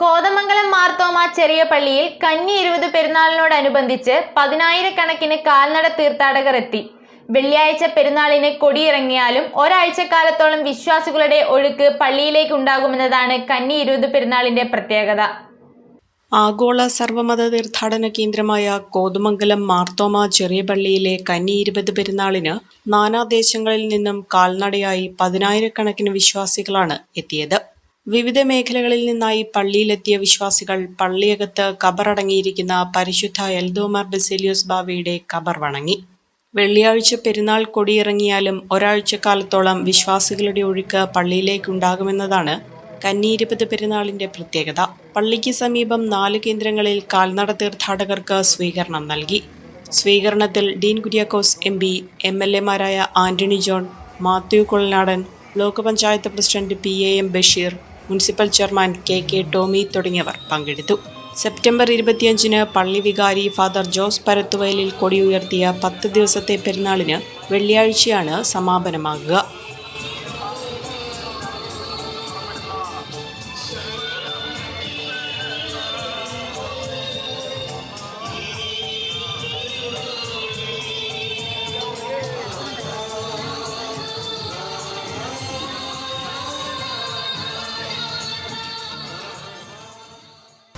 Kothamangalam Marthoma ചെറിയ പള്ളിയിൽ കന്നി ഇരുപത് പെരുന്നാളിനോടനുബന്ധിച്ച് പതിനായിരക്കണക്കിന് കാൽനട തീർത്ഥാടകർ എത്തി. വെള്ളിയാഴ്ച പെരുന്നാളിന് കൊടിയിറങ്ങിയാലും ഒരാഴ്ചക്കാലത്തോളം വിശ്വാസികളുടെ ഒഴുക്ക് പള്ളിയിലേക്ക് ഉണ്ടാകുമെന്നതാണ് കന്നി ഇരുപത് പെരുന്നാളിന്റെ പ്രത്യേകത. ആഗോള സർവമത തീർത്ഥാടന കേന്ദ്രമായ കോതമംഗലം മാർത്തോമ ചെറിയ പള്ളിയിലെ കന്നി ഇരുപത് പെരുന്നാളിന് നാനാദേശങ്ങളിൽ നിന്നും കാൽനടയായി പതിനായിരക്കണക്കിന് വിശ്വാസികളാണ് എത്തിയത്. വിവിധ മേഖലകളിൽ നിന്നായി പള്ളിയിലെത്തിയ വിശ്വാസികൾ പള്ളിയകത്ത് കബറടങ്ങിയിരിക്കുന്ന പരിശുദ്ധ എൽദോമാർ ബെസേലിയോസ് ബാവയുടെ കബർ വണങ്ങി. വെള്ളിയാഴ്ച പെരുന്നാൾ കൊടിയിറങ്ങിയാലും ഒരാഴ്ചക്കാലത്തോളം വിശ്വാസികളുടെ ഒഴുക്ക് പള്ളിയിലേക്കുണ്ടാകുമെന്നതാണ് കന്നിയിരുപത് പെരുന്നാളിന്റെ പ്രത്യേകത. പള്ളിക്ക് സമീപം നാല് കേന്ദ്രങ്ങളിൽ കാൽനട തീർത്ഥാടകർക്ക് സ്വീകരണം നൽകി. സ്വീകരണത്തിൽ Dean Kuriakose M P M L എമാരായ Antony John Mathew Kolanadan block panchayat president P A M Basheer municipal chairman K K Tommy തുടങ്ങിയവർ പങ്കെടുത്തു. സെപ്റ്റംബർ ഇരുപത്തിയഞ്ചിന് പള്ളി വികാരി ഫാദർ ജോസ് പരത്തുവയലിൽ കൊടിയുയർത്തിയ പത്ത് ദിവസത്തെ പെരുന്നാളിന് വെള്ളിയാഴ്ചയാണ് സമാപനമാകുക.